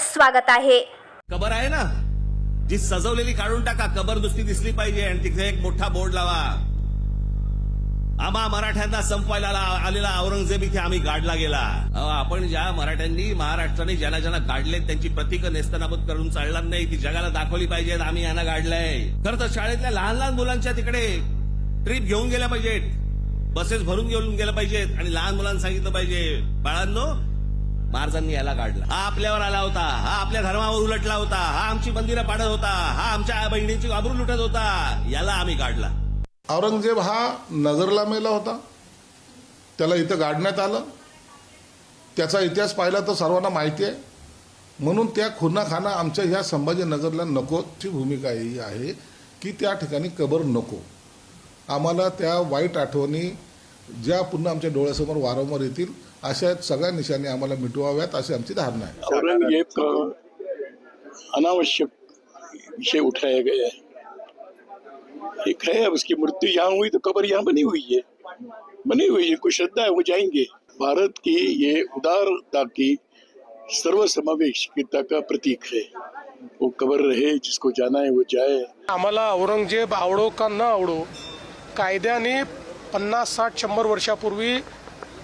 स्वागत आहे. कबर आहे ना? जी सजवलेली काढून टाका कबर दुसरी दिसली पाहिजे आणि तिथे एक मोठा बोर्ड लावा. आम्हा मराठ्यांना संपवायला आलेला औरंगजेब इथे आम्ही गाडला गेला. आपण ज्या मराठ्यांनी महाराष्ट्राने ज्यांना ज्यांना गाडले त्यांची प्रतीक नेस्तनाबूत करून चालणार नाही ती जगाला दाखवली पाहिजेत आम्ही यांना गाडलंय. खरं तर शाळेतल्या लहान लहान मुलांच्या तिकडे ट्रिप घेऊन गेल्या पाहिजेत. बसेस भरून घेऊन गेल्या पाहिजेत आणि लहान मुलांना सांगितलं पाहिजे. बाळांनो महाराजांनी याला काढला हा आपल्यावर आला होता. हा आपल्या धर्मावर उलटला होता. हा आमची मंदिरं पाडत होता. हा आमच्या बहिणीची आबरू लुटत होता. याला आम्ही काढला औरंगजेब हा नगरला मेला होता. त्याला इथं गाडण्यात आलं. त्याचा इतिहास पाहिला तर सर्वांना माहिती आहे. म्हणून त्या खुनाखाना आमच्या ह्या संभाजीनगरला नकोची भूमिका ही आहे की त्या ठिकाणी कबर नको. आम्हाला त्या वाईट आठवणी ज्या पुन्हा आमच्या डोळ्यासमोर वारंवार येतील अशा सगळ्या निशाणी आम्हाला मिटवाव्यात अशी आमची धारणा आहे. औरंगजेब का अनावश्यक विषय उठाया गया है. एक है अब उसकी मृत्यु यहाँ हुई तो कब्र यहाँ बनी हुई है। बनी हुई है कुछ श्रद्धा है वो जाएंगे। भारत की ये उदारता की सर्वसमावेशिकता का प्रतीक है। वो कब्र रहे जिसको जाना है वो जाए। आम्हाला औरंगजेब आवडो का न आवडो कायद्याने पन्नास साठ शंभर वर्षापूर्वी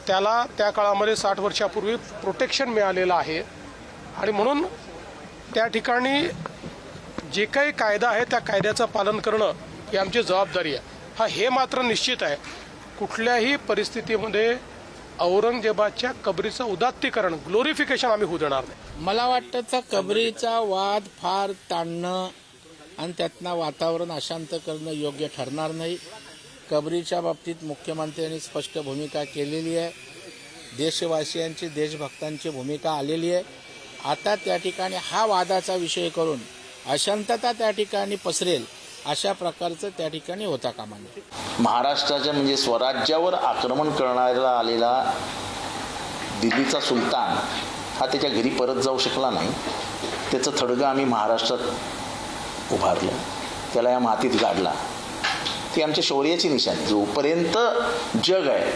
त्याला त्या काळामध्ये साठ वर्षापूर्वी प्रोटेक्शन मिळालेलं आहे. आणि म्हणून त्या ठिकाणी जे काही कायदा आहे त्या कायद्याचं पालन करणं ही आमची जबाबदारी आहे. हा हे मात्र निश्चित आहे. कुठल्याही परिस्थितीमध्ये औरंगजेबाच्या कबरीचं उदात्तीकरण ग्लोरिफिकेशन आम्ही होऊ देणार नाही. मला वाटतं त्या कबरीचा वाद फार ताणणं आणि त्यातनं वातावरण अशांत करणं योग्य ठरणार नाही. कबरीच्या बाबतीत मुख्यमंत्र्यांनी स्पष्ट भूमिका केलेली आहे. देशवासियांची देशभक्तांची भूमिका आलेली आहे. आता त्या ठिकाणी हा वादाचा विषय करून अशांतता त्या ठिकाणी पसरेल अशा प्रकारचं त्या ठिकाणी होता कामा नये. महाराष्ट्राच्या म्हणजे स्वराज्यावर आक्रमण करणारा आलेला दिल्लीचा सुलतान हा त्याच्या घरी परत जाऊ शकला नाही. त्याचं थडगं आम्ही महाराष्ट्रात उभारलं. त्याला या मातीत गाडला. ती आमच्या शौर्याची निशाणी जोपर्यंत जग आहे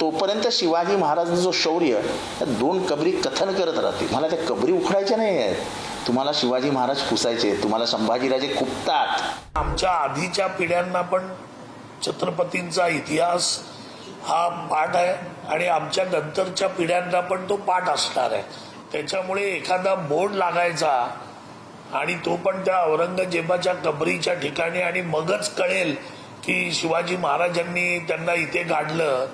तोपर्यंत शिवाजी महाराजांचं जो शौर्य त्या दोन कबरी कथन करत राहते मला त्या कबरी उखडायच्या नाही आहेत. तुम्हाला शिवाजी महाराज पुसायचे तुम्हाला संभाजीराजे खुपतात. आमच्या आधीच्या पिढ्यांना पण छत्रपतींचा इतिहास हा पाठ आहे आणि आमच्या नंतरच्या पिढ्यांना पण तो पाठ असणार आहे. त्याच्यामुळे एखादा बोर्ड लागायचा आणि तो पण त्या औरंगजेबाच्या कबरीच्या ठिकाणी आणि मगच कळेल की शिवाजी महाराजांनी त्यांना इथे गाडलं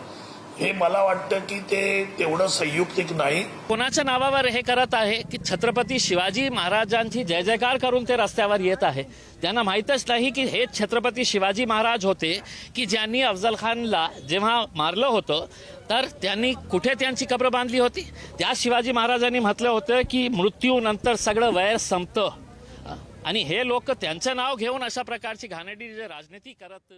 हे मला वाटतं की ते तेवढं संयुक्तिक नाही. कोणाच्या नावावर हे करत आहे की छत्रपती शिवाजी महाराजांची जय जयकार करून ते रस्त्यावर येत आहे? त्यांना माहीतच नाही की हे छत्रपती शिवाजी महाराज होते की ज्यांनी अफजल खानला जेव्हा मारलं होतं तर त्यांनी कुठे त्यांची कब्र बांधली होती? त्या शिवाजी महाराजांनी म्हटलं होतं की मृत्यूनंतर सगळं वैर संपतं. आणि हे लोक त्यांचं नाव घेऊन अशा प्रकारची घाणेडी राजनीती करत